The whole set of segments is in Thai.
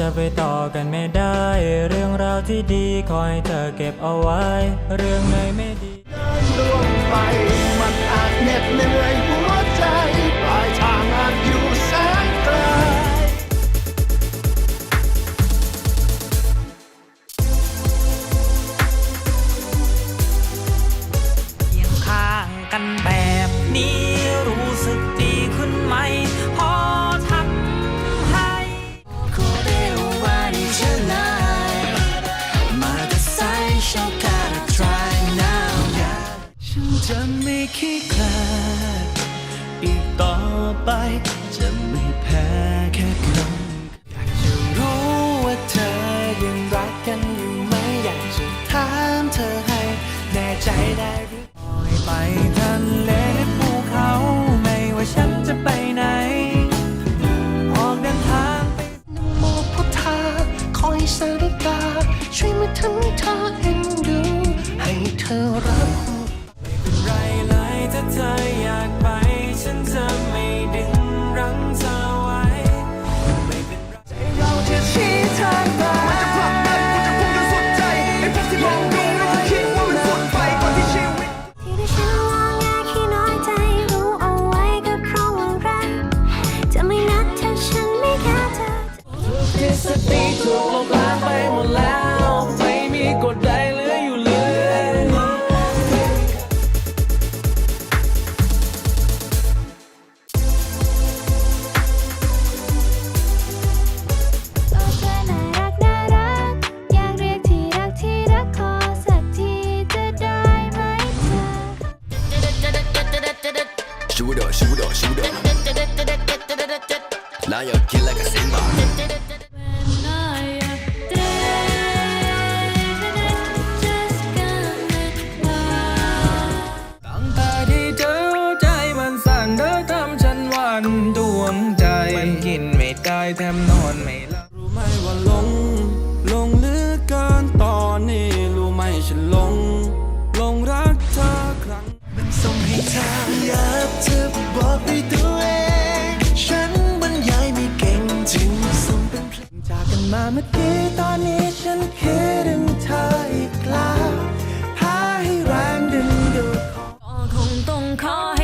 จะไปต่อกันไม่ได้ เรื่องราวที่ดีขอให้เธอเก็บเอาไว้ เรื่องไหนไม่ดีล่วงไป มันอาจเหน็ดเหนื่อยหัวใจปลายทางอาจอยู่แสนไกลเคียงข้างกันแบบนี้ ขี้คลาดอีกต่อไปจะไม่แพ้แค่คำ แต่ที่เธอใจมันสั่นเธอทำฉันวันดวงใจมันกินไม่ได้แถมนอนไม่หลับรู้ไหมว่าหลงหลงหลือเกินตอนนี้รู้ไหมฉันหลงหลงรักเธอครั้ง มันส่งให้เธออยากจะบอกด้ว เมื่อกี้ตอนนี้ฉันคิดถึงเธออีกแล้วพาให้แรงดึงดูดของคงต้องขอให้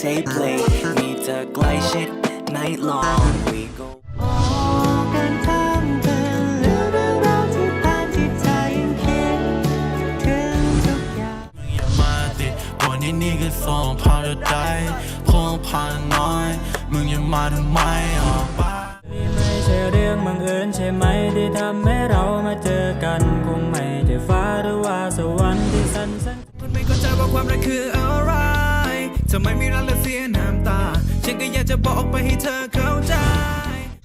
say play มีเธอใกล้ชิด night long we go ออกเดินทางเป็นเรื่องราวที่ผ่านที่ใจยังคิดถึงทุกอย่างอย่ามาติดกว่านี้นี่ก็ส่งพาราไดคงผ่านน้อย มึงอย่ามาทำไมออไม่ใช่เรื่องบังเอิญใช่ไหมที่ทำให้เรามาเจอกันคงไม่ใช่ฟ้าหรือว่าสวรรค์ที่สั่นแสงมันไม่เข้าใจว่าความรักคืออะไร ทำไมมีรักและเสียน้ำตา ฉันก็อยากจะบอกไปให้เธอเข้าใจ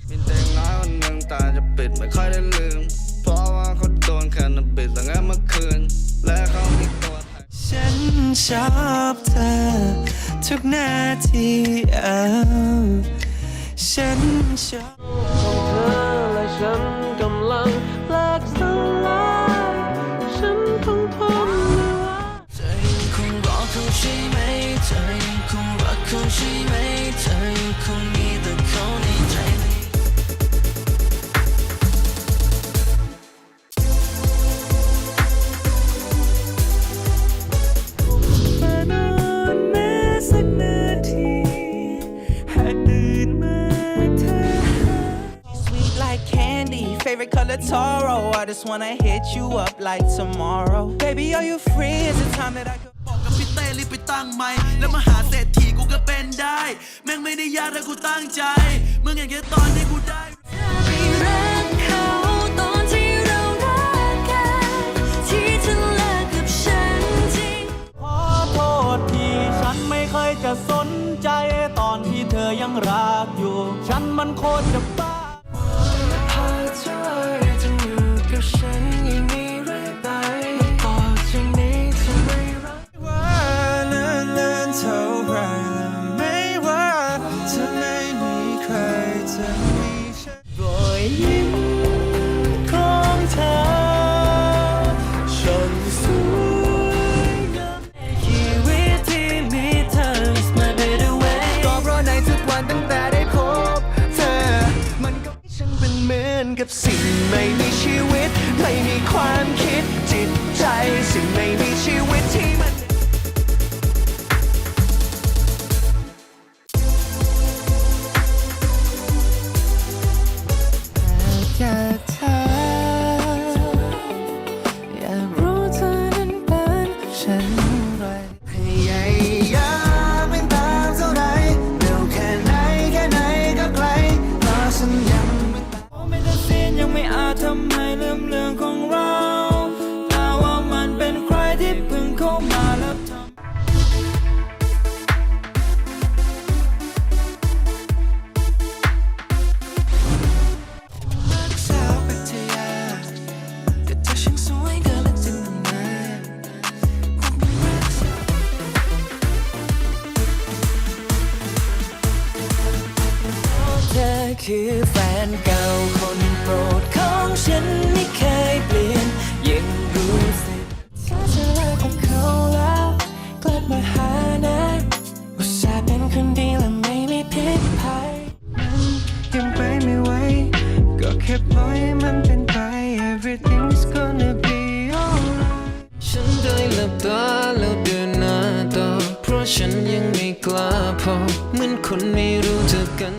มีเด็กน้อยคนหนึ่งตาจะปิดไม่ค่อยได้ลืม เพราะว่าเขาโดนแคนาบิสตั้งแต่เมื่อคืน และเขามีตัวแทนฉันชอบเธอ ทุกนาทีเอาฉันชอบของเธอและฉันก็ ใช่ไหมเธอยังคงรักเขาใช่ไหมเธอยังคงมีแต่เขาในใจ color Toro. I just wanna hit you up like tomorrow. Baby, are you free? Is it time that I could? ต้รีบไปตั้งใหม่แล้วมาหาเศรษฐีกูก็เป็นได้ แม่งไม่ได้ยากถ้ากูตั้งใจ มึงอย่างแค่ตอนที่กูได้ คือแฟนเก่าคนโปรดของฉันไม่เคยเปลี่ยนยิ่ง ฉันยังไม่กล้าพอเหมือนคนไม่รู้จักกัน